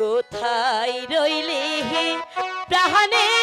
কোথায় রইলে হে প্রাণে